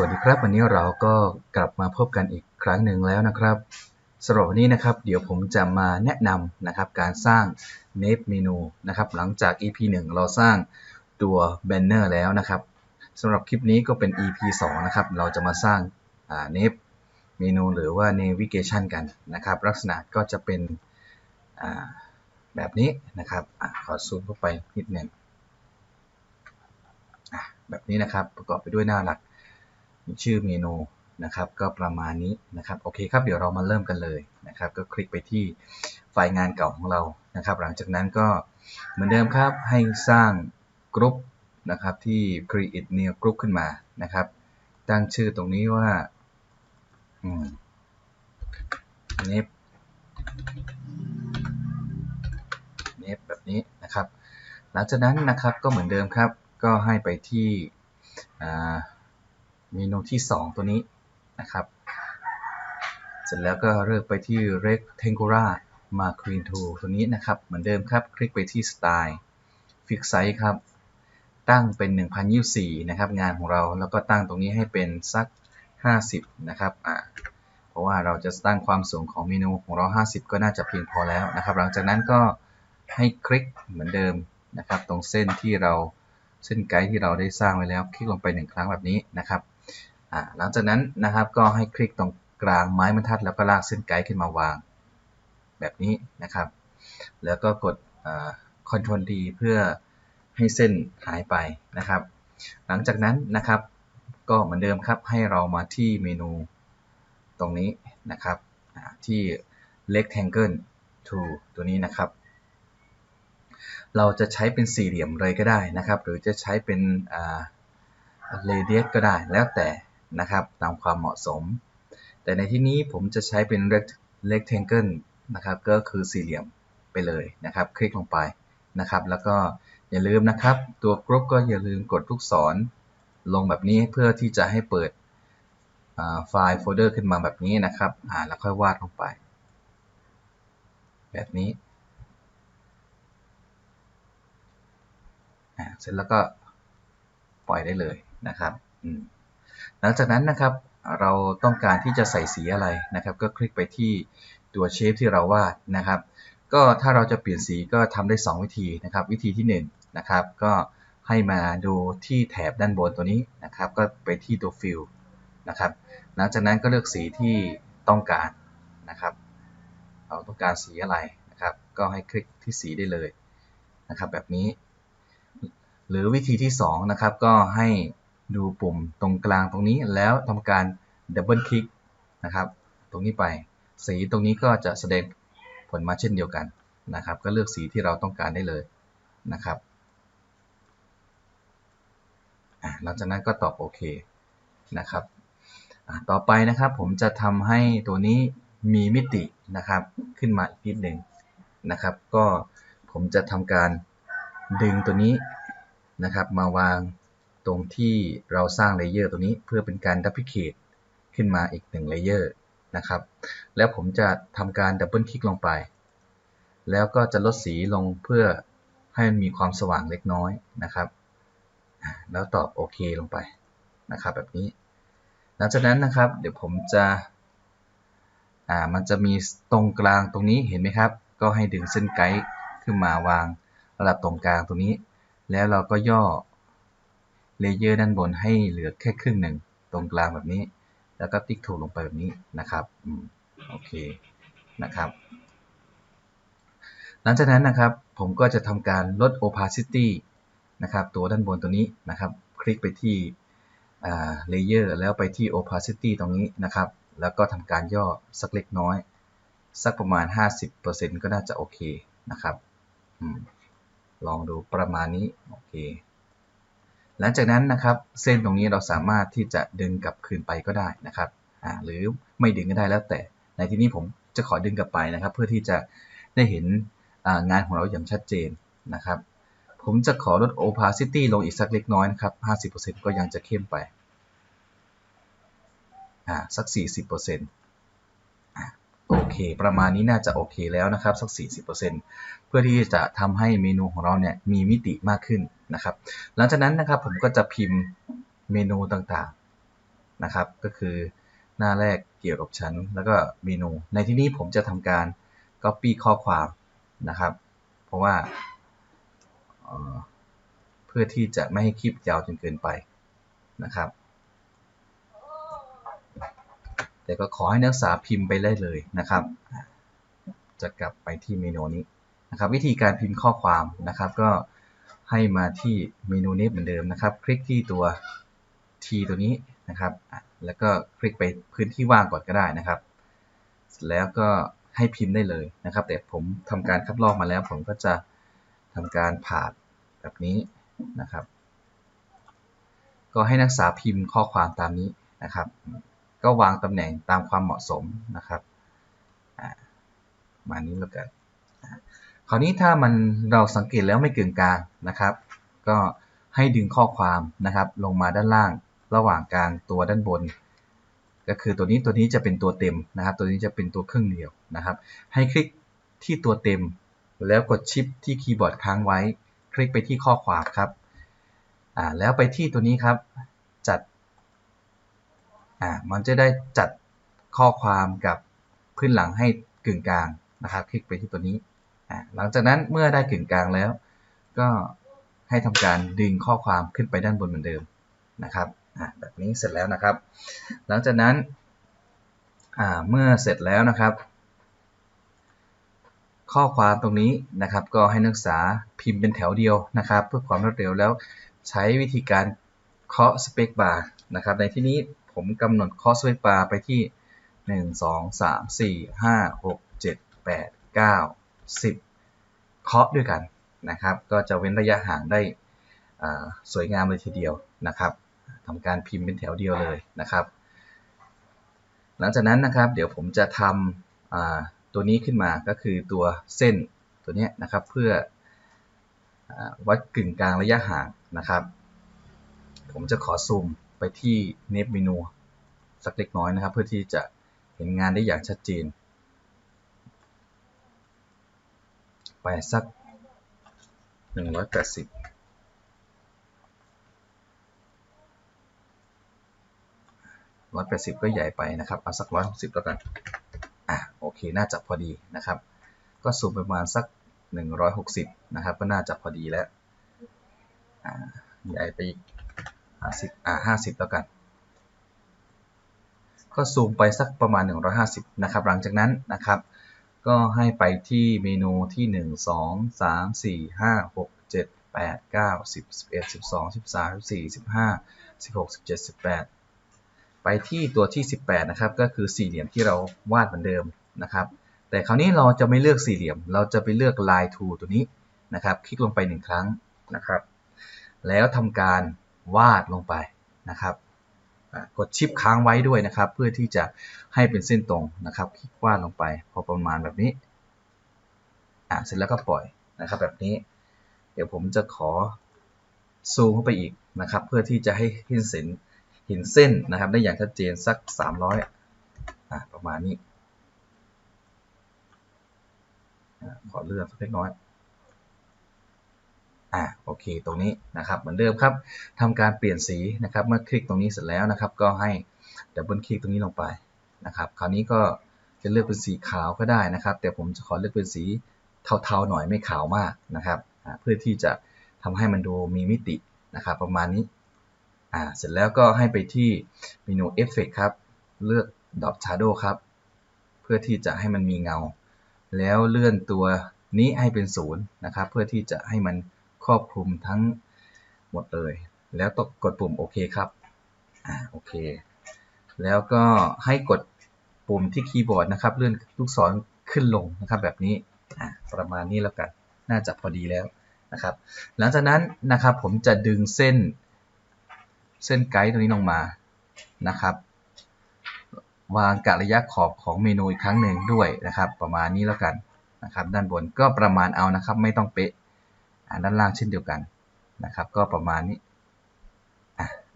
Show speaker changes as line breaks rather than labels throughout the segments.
วัสดีครับวันนี้เราก็กลับมาพบกันอีกครั้งหนึ่งแล้วนะครับสำหรับวันนี้นะครับ เดี๋ยวผมจะมาแนะนำนะครับการสร้างเนฟเมนูนะครับหลังจาก EP 1เราสร้างตัวแบนเนอร์แล้วนะครับสำหรับคลิปนี้ก็เป็น EP 2นะครับ เราจะมาสร้างเนฟเมนูหรือว่าเนวิเกชันกันนะครับ ลักษณะก็จะเป็นแบบนี้นะครับอขอซูมเข้าไปนิดหนึ่งแบบนี้นะครับประกอบไปด้วยหน้าหลักชื่อเมนูนะครับก็ประมาณนี้นะครับ โอเคครับเดี๋ยวเรามาเริ่มกันเลยนะครับ ก็คลิกไปที่ไฟล์งานเก่าของเรานะครับ หลังจากนั้นก็เหมือนเดิมครับให้สร้างกรุ๊ปนะครับที่ create new group ขึ้นมานะครับตั้งชื่อตรงนี้ว่าอืมเนปเนปแบบนี้นะครับ หลังจากนั้นนะครับก็เหมือนเดิมครับ ก็ให้ไปที่อ่าเมนูที่ 2 ตัวนี้นะครับ เสร็จแล้วก็เลือกไปที่ rectangular mark c l e n tool ตัวนี้นะครับเหมือนเดิมครับ คลิกไปที่ style fix size ครับ ตั้งเป็น1024นะครับ งานของเราแล้วก็ตั้งตรงนี้ให้เป็นสัก 50 นะครับอ่าเพราะว่าเราจะตั้งความสูงของเมนู ของเรา 50 ก็น่าจะเพียงพอแล้วนะครับ หลังจากนั้นก็ให้คลิกเหมือนเดิมนะครับ ตรงเส้นที่เราเส้นไกด์ที่เราได้สร้างไว้แล้ว คลิกลงไปหนึ่งครั้งแบบนี้นะครับหลังจากนั้นนะครับก็ให้คลิกตรงกลางไม้บรรทัด แล้วก็ลากเส้นไกด์ขึ้นมาวางแบบนี้นะครับ แล้วก็กด Ctrl D เพื่อให้เส้นหายไปนะครับ หลังจากนั้นนะครับก็เหมือนเดิมครับให้เรามาที่เมนู ตรงนี้นะครับที่ rectangle to o l ตัวนี้นะครับ เราจะใช้เป็นสี่เหลี่ยมเลยก็ได้นะครับ หรือจะใช้เป็น radius ก็ได้แล้วแต่นะครับตามความเหมาะสม แต่ในที่นี้ผมจะใช้เป็น rectangle นะครับ ก็คือสี่เหลี่ยมไปเลยนะครับ คลิกลงไปนะครับ แล้วก็อย่าลืมนะครับ ตัวกรุ๊ปก็อย่าลืมกดทุกศรลงแบบนี้เพื่อที่จะให้เปิดไฟล์โฟลเดอร์ขึ้นมาแบบนี้นะครับอ่าแล้วค่อยวาดลงไป แบบนี้เสร็จแล้วก็ปล่อยได้เลยนะครับอืมหลังจากนั้นนะครับเราต้องการที่จะใส่สีอะไรนะครับ ก็คลิกไปที่ตัวเชฟที่เราวาดนะครับ ก็ถ้าเราจะเปลี่ยนสีก็ทำได้ 2 วิธีนะครับ วิธีที่1นนะครับก็ให้มาดูที่แถบด้านบนตัวนี้นะครับ ก็ไปที่ตัวฟิลนะครับหลังจากนั้นก็เลือกสีที่ต้องการนะครับเราต้องการสีอะไรนะครับ ก็ให้คลิกที่สีได้เลยนะครับแบบนี้ หรือวิธีที่2นะครับก็ให้ดูปุ่มตรงกลางตรงนี้แล้วทำการดับเบิลคลิกนะครับตรงนี้ไปสีตรงนี้ก็จะแสดงผลมาเช่นเดียวกันนะครับ ก็เลือกสีที่เราต้องการได้เลยนะครับหลังจากนั้นก็ตอบโอเคนะครับต่อไปนะครับผมจะทำให้ตัวนี้มีมิตินะครับขึ้นมาอีกนิดหนึ่งนะครับก็ผมจะทำการดึงตัวนี้นะครับมาวางตรงที่เราสร้างเลเยอร์ตัวนี้เพื่อเป็นการดับเบิเคกขึ้นมาอีกหนึ่งเลเยอร์นะครับแล้วผมจะทำการดับเบิลคลิกลงไปแล้วก็จะลดสีลงเพื่อให้มันมีความสว่างเล็กน้อยนะครับแล้วตอบ โอเค ลงไปนะครับแบบนี้หลังจากนั้นนะครับ เดี๋ยวผมจะ อ่า มันจะมีตรงกลางตรงนี้เห็นไหมครับ ก็ให้ดึงเส้นไกด์ขึ้นมาวางระดับตรงกลางตรงนี้แล้วเราก็ย่อเลเยอร์ด้านบนให้เหลือแค่ครึ่งหนึ่งตรงกลางแบบนี้แล้วก็ติ๊กถูกลงไปแบบนี้นะครับโอเคนะครับ หลังจากนั้นนะครับผมก็จะทำการลด opacity นะครับตัวด้านบนตัวนี้นะครับ คลิกไปที่เลเยอร์แล้วไปที่ opacity ตรงนี้นะครับ แล้วก็ทำการย่อสักเล็กน้อย สักประมาณ 50%ก็น่าจะโอเคนะครับอลองดูประมาณนี้โอเคหลังจากนั้นนะครับ เส้นตรงนี้เราสามารถที่จะดึงกลับคืนไปก็ได้นะครับ หรือไม่ดึงก็ได้แล้วแต่ในที่นี้ผมจะขอดึงกลับไปนะครับ เพื่อที่จะได้เห็นงานของเราอย่างชัดเจนนะครับ ผมจะขอลด opacity ลงอีกสักเล็กน้อยนะครับ 50%ก็ยังจะเข้มไป สัก 40%โอเค ประมาณนี้น่าจะโอเคแล้วนะครับสัก40%เพื่อที่จะทำให้เมนูของเราเนี่ยมีมิติมากขึ้นนะครับ หลังจากนั้นนะครับผมก็จะพิมพ์เมนูต่างๆนะครับ ก็คือหน้าแรกเกี่ยวกับชั้นแล้วก็เมนู ในที่นี้ผมจะทำการ Copy ข้อความนะครับ เพราะว่า เพื่อที่จะไม่ให้คลิปยาวจนเกินไปนะครับแต่ก็ขอให้นักศึกษาพิมพ์ไปได้เลยนะครับ จะกลับไปที่เมนูนี้นะครับ วิธีการพิมพ์ข้อความนะครับ ก็ให้มาที่เมนูนี้เหมือนเดิมนะครับ คลิกที่ตัว t ตัวนี้นะครับแล้วก็คลิกไปพื้นที่ว่างก่อนก็ได้นะครับแล้วก็ให้พิมพ์ได้เลยนะครับแต่ผมทำการคัดลอกมาแล้ว ผมก็จะทำการผ่านแบบนี้นะครับ ก็ให้นักศึกษาพิมพ์ข้อความตามนี้นะครับ็วางตำแหน่งตามความเหมาะสมนะครับ มานี้แล้วกันคราวนี้ถ้ามันเราสังเกตแล้วไม่เก่งกลางนะครับ ก็ให้ดึงข้อความนะครับลงมาด้านล่างระหว่างกลางตัวด้านบน ก็คือตัวนี้ตัวนี้จะเป็นตัวเต็มนะครับ ตัวนี้จะเป็นตัวเครื่องเดียวนะครับ ให้คลิกที่ตัวเต็มแล้วกดชิปที่คีย์บอร์ดค้างไว้ คลิกไปที่ข้อความครับแล้วไปที่ตัวนี้ครับจัดอ่ามันจะได้จัดข้อความกับพื้นหลังให้กึ่งกลางนะครับ คลิกไปที่ตัวนี้อ่าหลังจากนั้นเมื่อได้กึ่งกลางแล้ว ก็ให้ทำการดึงข้อความขึ้นไปด้านบนเหมือนเดิมนะครับอ่าแบบนี้เสร็จแล้วนะครับ หลังจากนั้นอ่าเมื่อเสร็จแล้วนะครับ ข้อความตรงนี้นะครับ ก็ให้นักศึกษาพิมพ์เป็นแถวเดียวนะครับ เพื่อความรวดเร็วแล้ว ใช้วิธีการเคาะสเปกบาร์นะครับในที่นี้ผมกำหนดคอสเวกปาไปที่ 1 2 3 4 5 6 7 8 9 10เคาะด้วยกันนะครับก็จะเว้นระยะห่างได้สวยงามเลยทีเดียวนะครับทำการพิมพ์เป็นแถวเดียวเลยนะครับ หลังจากนั้นนะครับเดี๋ยวผมจะทำตัวนี้ขึ้นมาก็คือตัวเส้นตัวนี้นะครับ เพื่อวัดกึ่งกลางระยะห่างนะครับผมจะขอซูมไปที่เนฟเมนูสักเล็กน้อยนะครับเพื่อที่จะเห็นงานได้อย่างชัดเจนไปสัก 180ร้อยแปดสิบก็ใหญ่ไปนะครับเอาสักร้อยหกสิบแล้วกัน อ่ะโอเคน่าจะพอดีนะครับ ก็สูงประมาณสักหนึ่งร้อยหกสิบนะครับ ก็น่าจะพอดีแล้วอ่าใหญ่ไปอีกห้าสิบอ่า50แล้วกัน ก็ ซูมไป สักประมาณ 150 นะครับ หลังจากนั้นนะครับ ก็ให้ไปที่เมนูที่ 1 2 3 4 5 6 7 8 9 10 11 12 13 14 15 16 17 18 ไปที่ตัวที่ 18 นะครับ ก็คือสี่เหลี่ยมที่เราวาด เหมือนเดิมนะครับ แต่คราวนี้เราจะไม่เลือกสี่เหลี่ยม เราจะไปเลือก line to ตัวนี้นะครับ คลิก ลง ไปหนึ่งครั้งนะครับ แล้วทำการวาดลงไปนะครับ กดชิปค้างไว้ด้วยนะครับ เพื่อที่จะให้เป็นเส้นตรงนะครับ คลิกวาดลงไป พอประมาณแบบนี้อ่ะเสร็จแล้วก็ปล่อยนะครับแบบนี้ เดี๋ยวผมจะขอซูมเข้าไปอีกนะครับ เพื่อที่จะให้เห็นเส้นเห็นเส้นนะครับ ได้อย่างชัดเจนสัก 300อ่ะประมาณนี้ขอเลื่อนสักเล็กน้อยอ่าโอเคตรงนี้นะครับเหมือนเดิมครับทำการเปลี่ยนสีนะครับ เมื่อคลิกตรงนี้เสร็จแล้วนะครับ ก็ให้ดับเบิลคลิกตรงนี้ลงไปนะครับคราวนี้ก็จะเลือกเป็นสีขาวก็ได้นะครับ แต่ผมจะขอเลือกเป็นสีเทาๆหน่อยไม่ขาวมากนะครับเพื่อที่จะทำให้มันดูมีมิตินะครับประมาณนี้อ่าเสร็จแล้วก็ให้ไปที่เมนูเอฟเฟกครับเลือกดอปชาร์โดครับเพื่อที่จะให้มันมีเงา แล้วเลื่อนตัวนี้ให้เป็นศูนย์นะครับเพื่อที่จะให้มันครอบคลุมทั้งหมดเลย แล้วตกกดปุ่มโอเคครับ อ่าโอเค แล้วก็ให้กดปุ่มที่คีย์บอร์ดนะครับเลื่อนลูกศรขึ้นลงนะครับ แบบนี้ อ่าประมาณนี้แล้วกัน น่าจะพอดีแล้วนะครับ หลังจากนั้นนะครับผมจะดึงเส้นเส้นไกด์ตรงนี้ลงมา นะครับ วางกะระยะขอบของเมนูอีกครั้งหนึ่งด้วยนะครับประมาณนี้แล้วกันนะครับด้านบนก็ประมาณเอานะครับไม่ต้องเป๊ะด้านล่างเช่นเดียวกันนะครับ ก็ประมาณนี้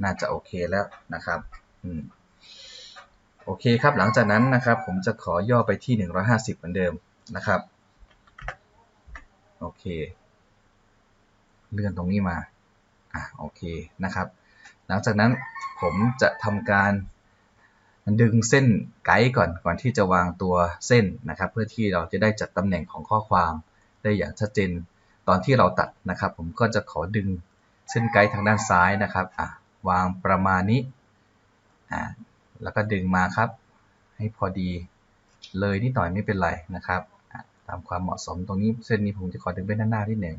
น่าจะโอเค แล้วนะครับอืมโอเคครับหลังจากนั้นนะครับ ผมจะขอย่อไปที่ 150เหมือนเดิมนะครับโอเคเลื่อนตรงนี้มาอ่ะโอเคนะครับ หลังจากนั้นผมจะทำการดึงเส้นไกด์ก่อนก่อนที่จะวางตัวเส้นนะครับ เพื่อที่เราจะได้จัดตำแหน่งของข้อความได้อย่างชัดเจนตอนที่เราตัดนะครับผมก็จะขอดึงเส้นไกด์ทางด้านซ้ายนะครับ อ่ะวางประมาณนี้ อ่า แล้วก็ดึงมาครับ ให้พอดีเลยนิดหน่อยไม่เป็นไรนะครับ ตามความเหมาะสมตรงนี้ เส้นนี้ผมจะขอดึงไปด้านหน้าที่หนึ่ง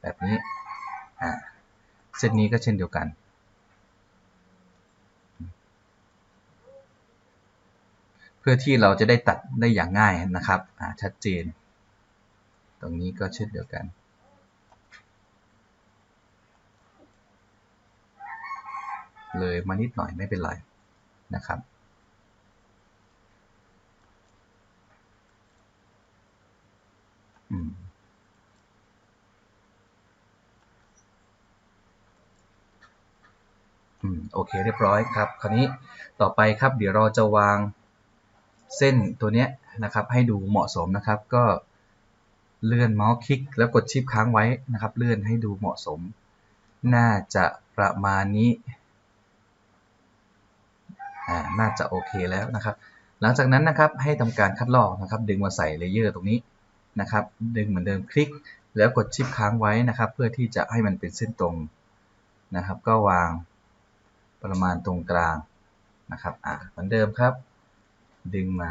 แบบนี้อ่าเส้นนี้ก็เช่นเดียวกัน เพื่อที่เราจะได้ตัดได้อย่างง่ายนะครับชัดเจน ตรงนี้ก็เช่นเดียวกันเลยมานิดหน่อยไม่เป็นไรนะครับอืมอืมโอเคเรียบร้อยครับ คราวนี้ต่อไปครับเดี๋ยวเราจะวางเส้นตัวเนี้ยนะครับให้ดูเหมาะสมนะครับ ก็เลื่อนเมาส์คลิกแล้วกดชิปค้างไว้นะครับเลื่อนให้ดูเหมาะสม น่าจะประมาณนี้อ่าน่าจะโอเคแล้วนะครับ หลังจากนั้น นะครับให้ทำการคัดลอกนะครับ ดึงมาใส่เลเยอร์ตรงนี้นะครับ ดึงเหมือนเดิมคลิก แล้วกดชิปค้างไว้นะครับ เพื่อที่จะให้มันเป็นเส้นตรงนะครับก็วางประมาณตรงกลางนะครับอ่าเหมือนเดิมครับ ดึงมา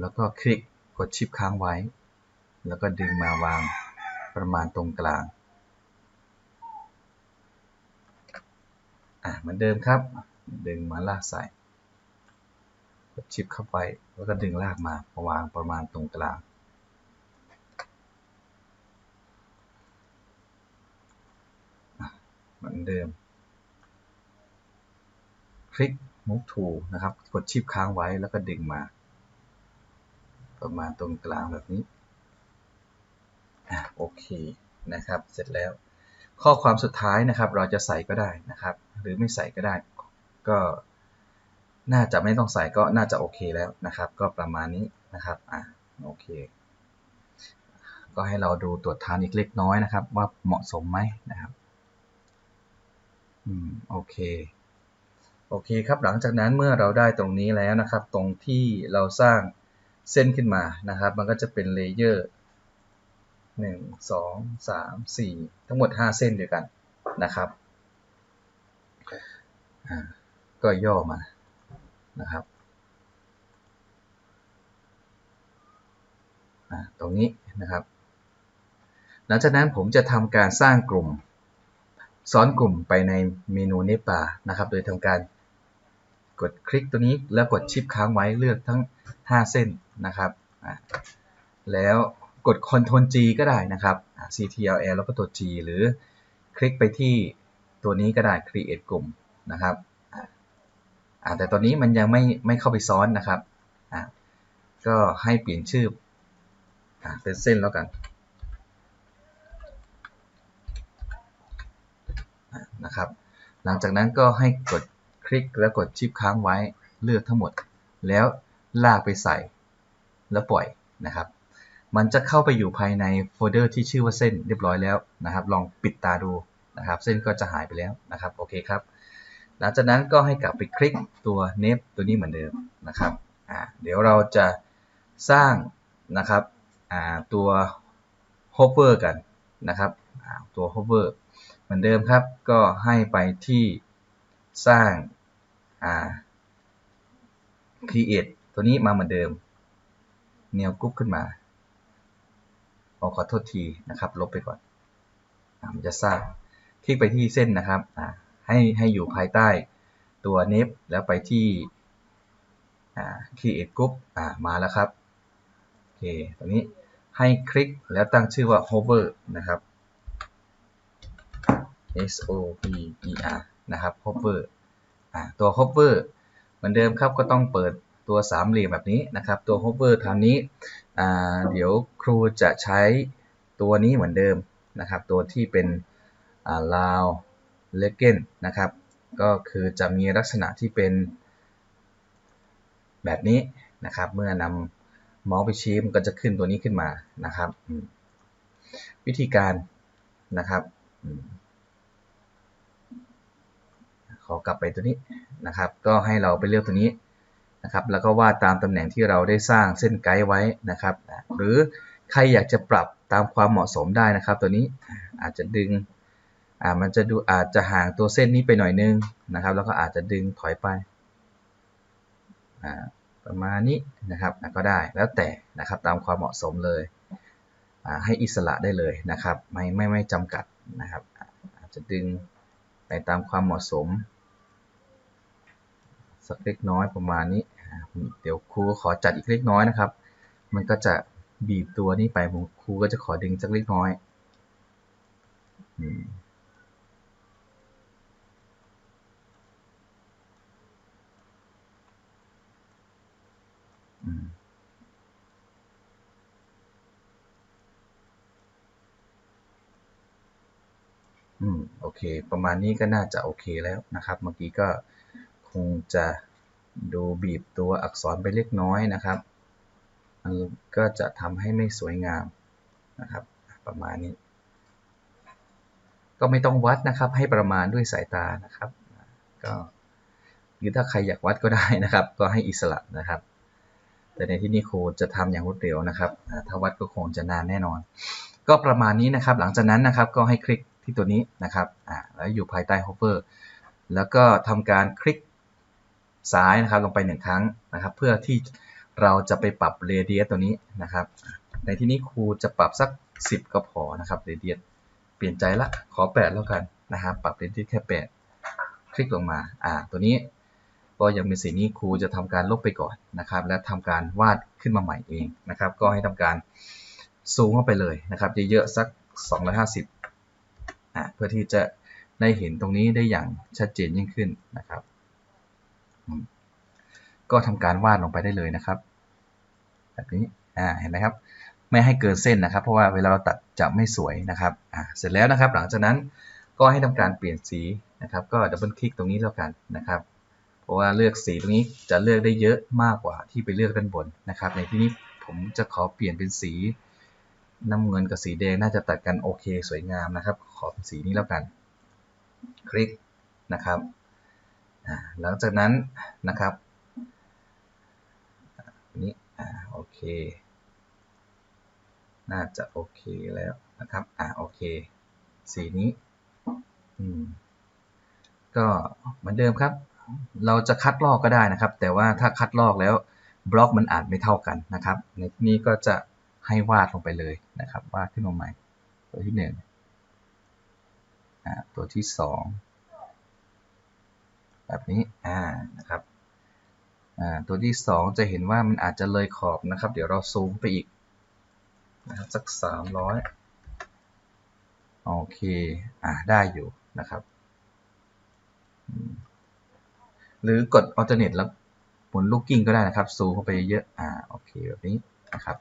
แล้วก็คลิกกดชิปค้างไว้แล้วก็ดึงมาวางประมาณตรงกลางอ่ะเหมือนเดิมครับ ดึงมาลากใส่กดชิปเข้าไปแล้วก็ดึงลากมาประวางประมาณตรงกลางเหมือนเดิม คลิกมุกถูนะครับกดชิปค้างไว้แล้วก็ดึงมาประมาณตรงกลางแบบนี้อ่ะโอเค นะครับเสร็จแล้วข้อความสุดท้ายนะครับ เราจะใส่ก็ได้นะครับ หรือไม่ใส่ก็ได้ ก็น่าจะไม่ต้องใส่ก็น่าจะโอเค แล้วนะครับ ก็ประมาณนี้นะครับ อ่ะโอเค ก็ให้เราดูตรวจทานอีกเล็กน้อยนะครับ ว่าเหมาะสมไหมนะครับ อืม โอเค โอเคครับ หลังจากนั้นเมื่อเราได้ตรงนี้แล้วนะครับ ตรงที่เราสร้างเส้นขึ้นมานะครับ มันก็จะเป็นเลเยอร์หนึ่งงสามสี่ทั้งหมดห้าเส้นด้วยกันนะครับ ก็ย่อมานะครับตรงนี้นะครับ หลังจากนั้นผมจะทำการสร้างกลุ่มซ้อนกลุ่มไปในเมนูเนปานะครับโดยทำการกดคลิกตัวนี้แล้วกดชิปค้างไว้เลือกทั้ง5 เส้นนะครับแล้วกด Ctrl G ก็ได้นะครับ CTRL แล้วก็ตัว G หรือคลิกไปที่ตัวนี้ก็ได้ Create กลุ่มนะครับ แต่ตอนนี้มันยังไม่ไม่เข้าไปซ้อนนะครับ ก็ให้เปลี่ยนชื่ออเป็นเส้นแล้วกันนะครับ หลังจากนั้นก็ให้กดคลิกแล้วกดชิปค้างไว้เลือกทั้งหมดแล้วลากไปใส่แล้วปล่อยนะครับมันจะเข้าไปอยู่ภายในโฟลเดอร์ที่ชื่อว่าเส้นเรียบร้อยแล้วนะครับ ลองปิดตาดูนะครับ เส้นก็จะหายไปแล้วนะครับโอเคครับหลังจากนั้นก็ให้กลับไปคลิกตัวเนฟตัวนี้เหมือนเดิมนะครับเดี๋ยวเราจะสร้างนะครับตัวโฮเวอร์กันนะครับตัวโฮเวอร์เหมือนเดิมครับ ก็ให้ไปที่สร้าง create ตัวนี้มาเหมือนเดิมแนวกรุ๊ปขึ้นมาผมขอโทษทีนะครับลบไปก่อนมันจะทราบคลิกไปที่เส้นนะครับให้ ให้อยู่ภายใต้ตัวเนฟแล้วไปที่ create group มาแล้วครับโอเคตรงนี้ให้คลิกแล้วตั้งชื่อว่า hover นะครับ s o p e r นะครับ hover ตัว hover เหมือนเดิมครับก็ต้องเปิดตัวสามเหลี่ยมแบบนี้นะครับตัว hover ทางนี้เดี๋ยวครูจะใช้ตัวนี้เหมือนเดิมนะครับ ตัวที่เป็นลาวเลเกนนะครับ ก็คือจะมีลักษณะที่เป็นแบบนี้นะครับ เมื่อนำเมาส์ไปชี้มันก็จะขึ้นตัวนี้ขึ้นมานะครับ วิธีการนะครับ ขอกลับไปตัวนี้นะครับ ก็ให้เราไปเลือกตัวนี้นะครับแล้วก็วาดตามตำแหน่งที่เราได้สร้างเส้นไกด์ไว้นะครับหรือใครอยากจะปรับตามความเหมาะสมได้นะครับ ตัวนี้อาจจะดึงอ่ามันจะดูอาจจะห่างตัวเส้นนี้ไปหน่อยนึงนะครับ แล้วก็อาจจะดึงถอยไปอ่าประมาณนี้นะครับก็ได้แล้วแต่นะครับตามความเหมาะสมเลยให้อิสระได้เลยนะครับไม่ไม่ไม่จำกัดนะครับ อาจจะดึงไปตามความเหมาะสมสักเล็กน้อยประมาณนี้เดี๋ยวครูก็ขอจัดอีกเล็กน้อยนะครับ มันก็จะบีบตัวนี้ไปผมครูก็จะขอดึงสักเล็กน้อยอืม โอเค ประมาณนี้ก็น่าจะโอเคแล้วนะครับ เมื่อกี้ก็คงจะดู บีบตัวอักษรไปเล็กน้อยนะครับมันก็จะทำให้ไม่สวยงามนะครับประมาณนี้ ก็ไม่ต้องวัดนะครับให้ประมาณด้วยสายตานะครับ ก็หรือถ้าใครอยากวัดก็ได้นะครับ ก็ให้อิสระนะครับ แต่ในที่นี้ครูจะทำอย่างรวดเร็วนะครับถ้าวัดก็คงจะนานแน่นอน ก็ประมาณนี้นะครับหลังจากนั้นนะครับก็ให้คลิกที่ตัวนี้นะครับแล้วอยู่ภายใต้ฮเปอร์แล้วก็ทำการคลิกซ้ายนะครับลงไป 1 ครั้งนะครับ เพื่อที่เราจะไปปรับเรเดียสตัวนี้นะครับ ในที่นี้ครูจะปรับสัก 10ก็พอนะครับเรเดียสเปลี่ยนใจละขอ 8 แล้วกันนะครับ ปรับเรเดียสแค่ 8 คลิกลงมาอ่าตัวนี้ก็ยังเป็นสีนี้ครูจะทำการลบไปก่อนนะครับ และทำการวาดขึ้นมาใหม่เองนะครับ ก็ให้ทำการซูมเข้าไปเลยนะครับเยอะๆ สัก 250อ่าเพื่อที่จะได้เห็นตรงนี้ได้อย่างชัดเจนยิ่งขึ้นนะครับก็ทำการวาดลงไปได้เลยนะครับแบบนี้อ่าเห็นไหมครับ ไม่ให้เกินเส้นนะครับ เพราะว่าเวลาเราตัดจะไม่สวยนะครับอ่าเสร็จแล้วนะครับหลังจากนั้นก็ให้ทำการเปลี่ยนสีนะครับ ก็ดับเบิลคลิกตรงนี้แล้วกันนะครับ เพราะว่าเลือกสีตรงนี้จะเลือกได้เยอะมากกว่าที่ไปเลือกด้านบนนะครับ ในที่นี้ผมจะขอเปลี่ยนเป็นสีน้ำเงินกับสีแดงน่าจะตัดกันโอเคสวยงามนะครับ ขอเป็นสีนี้แล้วกัน คลิกนะครับหลังจากนั้นนะครับนี้โอเคน่าจะโอเคแล้วนะครับอ่าโอเคสีนี้อืมก็เหมือนเดิมครับ เราจะคัดลอกก็ได้นะครับ แต่ว่าถ้าคัดลอกแล้ว บล็อกมันอาจไม่เท่ากันนะครับในนี้ก็จะให้วาดลงไปเลยนะครับวาดขึ้นมาใหม่ ตัวที่หนึ่งตัวที่สองแบบนี้อ่านะครับอ่าตัวที่ 2 จะเห็นว่ามันอาจจะเลยขอบนะครับเดี๋ยวเราซูมไปอีกนะครับสัก300โอเคอ่าได้อยู่นะครับ หรือกดอเทอร์เน็ตแล้วหมุนลูกกิ้งก็ได้นะครับซูมเข้าไปเยอะอ่าโอเคแบบนี้นะครับ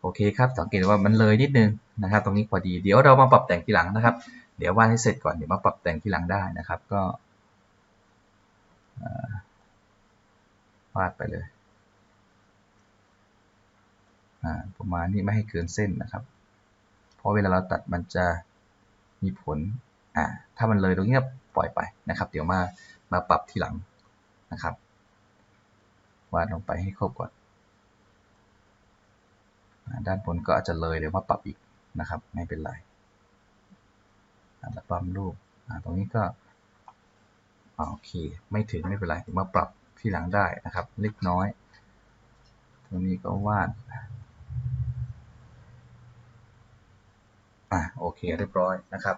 โอเคครับสังเกตว่ามันเลยนิดนึงนะครับ ตรงนี้พอดีเดี๋ยวเรามาปรับแต่งทีหลังนะครับ เดี๋ยววาดให้เสร็จก่อนเดี๋ยวมาปรับแต่งทีหลังได้นะครับก็วาดไปเลยประมาณนี้ไม่ให้เกินเส้นนะครับ เพราะเวลาเราตัดมันจะมีผลถ้ามันเลยตรงนี้ปล่อยไปนะครับ เดี๋ยวมา มาปรับทีหลังนะครับ วาดลงไปให้ครบก่อนด้านบนก็อาจจะเลยเดี๋ยวมาปรับอีกนะครับ ไม่เป็นไรอ่ลปั๊มรูปตรงนี้ก็โอเค ไม่ถึงไม่เป็นไรถึงมาปรับที่หลังได้นะครับเล็กน้อย ตรงนี้ก็วาด อ่ะโอเค เรียบร้อยนะครับ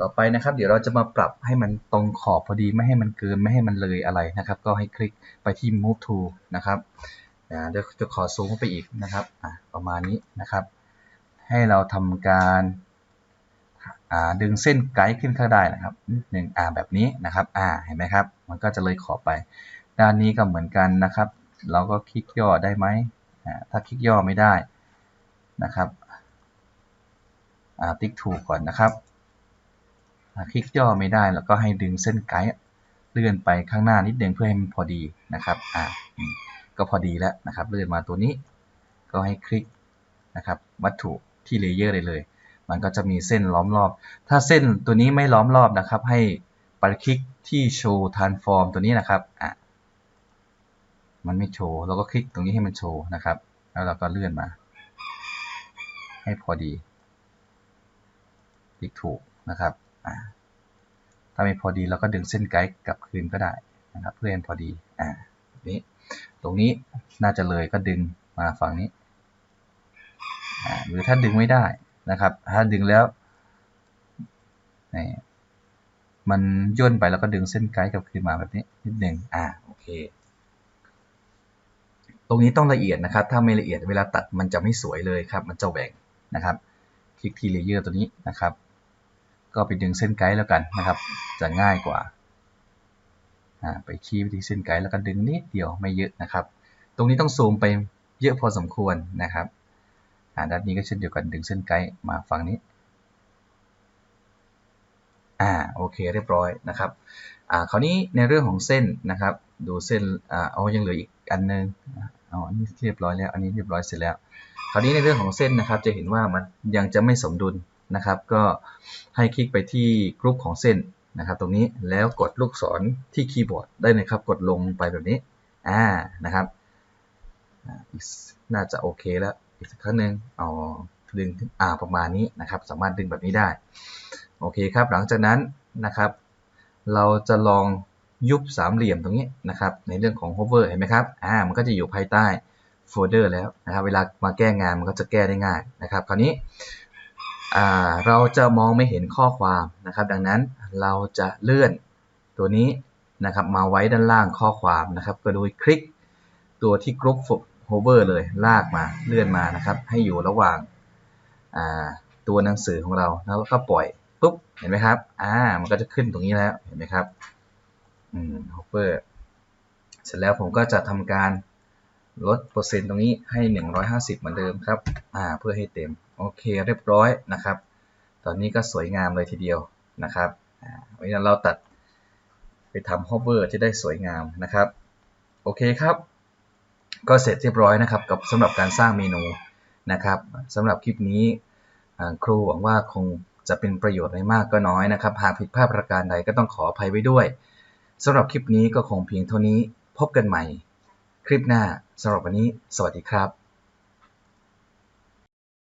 ต่อไปนะครับ เดี๋ยวเราจะมาปรับให้มันตรงขอบพอดีไม่ให้มันเกินไม่ให้มันเลยอะไรนะครับ ก็ให้คลิกไปที่ move to นะครับเดี๋ยวจะขอซูมเข้าไปอีกนะครับประมาณนี้นะครับ ให้เราทำการดึงเส้นไกด์ขึ้นข้างได้นะครับนิดหนึ่งอ่า แบบนี้นะครับ อ่าเห็นไหมครับ มันก็จะเลยขอบไป ด้านนี้ก็เหมือนกันนะครับ เราก็คลิกย่อได้ไหมอ่าถ้าคลิกย่อไม่ได้นะครับอ่าติ๊กถูกก่อนนะครับคลิกย่อไม่ได้ แล้วก็ให้ดึงเส้นไกด์ เลื่อนไปข้างหน้านิดนึงเพื่อให้มันพอดีนะครับอ่าก็พอดีแล้วนะครับ เลื่อนมาตัวนี้ ก็ให้คลิกนะครับวัตถุที่เลเยอร์เลยเลยมันก็จะมีเส้นล้อมรอบ ถ้าเส้นตัวนี้ไม่ล้อมรอบนะครับให้ไปคลิกที่ show transform ตัวนี้นะครับ อ่ะ มันไม่โชว์ เราก็คลิกตรงนี้ให้มันโชว์นะครับ แล้วเราก็เลื่อนมา ให้พอดีคลิกถูกนะครับ อ่ะถ้าไม่พอดีเราก็ดึงเส้นไกด์กลับคืนก็ได้นะครับเพื่อให้พอดี อ่ะนี้ตรงนี้น่าจะเลยก็ดึงมาฝั่งนี้หรือถ้าดึงไม่ได้นะครับถ้าดึงแล้ว มันย่นไปแล้วก็ดึงเส้นไกด์กลับคืนมาแบบนี้นิดหนึ่งอ่าโอเคตรงนี้ต้องละเอียดนะครับ ถ้าไม่ละเอียดเวลาตัดมันจะไม่สวยเลยครับ มันจะแหว่งนะครับ คลิกที่เลเยอร์ตัวนี้นะครับ ก็ไปดึงเส้นไกด์แล้วกันนะครับ จะง่ายกว่า ไปคีไปที่เส้นไกด์แล้วก็ดึงนิดเดียวไม่เยอะนะครับ ตรงนี้ต้องซูมไปเยอะพอสมควรนะครับด้านนี้ก็เช่นเดียวกันดึงเส้นไกด์มาฝั่งนี้ อ่าโอเคเรียบร้อยนะครับ อ่าคราวนี้ในเรื่องของเส้นนะครับ ดูเส้นอ่าเอายังเหลืออีกอันนึงเอาอันนี้เรียบร้อยแล้วอันนี้เรียบร้อยเสร็จแล้วคราวนี้ในเรื่องของเส้นนะครับ จะเห็นว่ามันยังจะไม่สมดุลนะครับ ก็ให้คลิกไปที่กรุ๊ปของเส้นนะครับ ตรงนี้แล้วกดลูกศรที่คีย์บอร์ดได้เลยครับ กดลงไปแบบนี้ อ่า นะครับ น่าจะโอเคแล้วอีกสักครั้งหนึ่งเอาดึงอ่าประมาณนี้ นะครับ สามารถดึงแบบนี้ได้ โอเคครับ หลังจากนั้นนะครับ เราจะลองยุบสามเหลี่ยมตรงนี้นะครับในเรื่องของ hover เห็นไหมครับ อ่า มันก็จะอยู่ภายใต้โฟลเดอร์แล้วนะครับเวลามาแก้งาน มันก็จะแก้ได้ง่ายนะครับคราวนี้อ่าเราจะมองไม่เห็นข้อความนะครับ ดังนั้นเราจะเลื่อนตัวนี้นะครับมาไว้ด้านล่างข้อความนะครับ ก็โดยคลิกตัวที่กรุ๊ป hover เลยลากมาเลื่อนมานะครับ ให้อยู่ระหว่างตัวหนังสือของเราแล้วก็ปล่อยปุ๊บเห็นไหมครับอ่ามันก็จะขึ้นตรงนี้แล้วเห็นไหมครับอืม hover เสร็จแล้วผมก็จะทำการลดเปอร์เซ็นต์ตรงนี้ให้ 150 เหมือนเดิมครับอ่าเพื่อให้เต็มโอเค เรียบร้อยนะครับ ตอนนี้ก็สวยงามเลยทีเดียวนะครับวันนี้เราตัดไปทำฮอปเวอร์ที่ได้สวยงามนะครับโอเคครับก็เสร็จเรียบร้อยนะครับ กับสำหรับการสร้างเมนูนะครับสำหรับคลิปนี้ครูหวังว่าคงจะเป็นประโยชน์ไม่มากก็น้อยนะครับ หากผิดพลาดประการใดก็ต้องขออภัยไว้ด้วยสำหรับคลิปนี้ก็คงเพียงเท่านี้พบกันใหม่ คลิปหน้าสำหรับวันนี้ สวัสดีครับ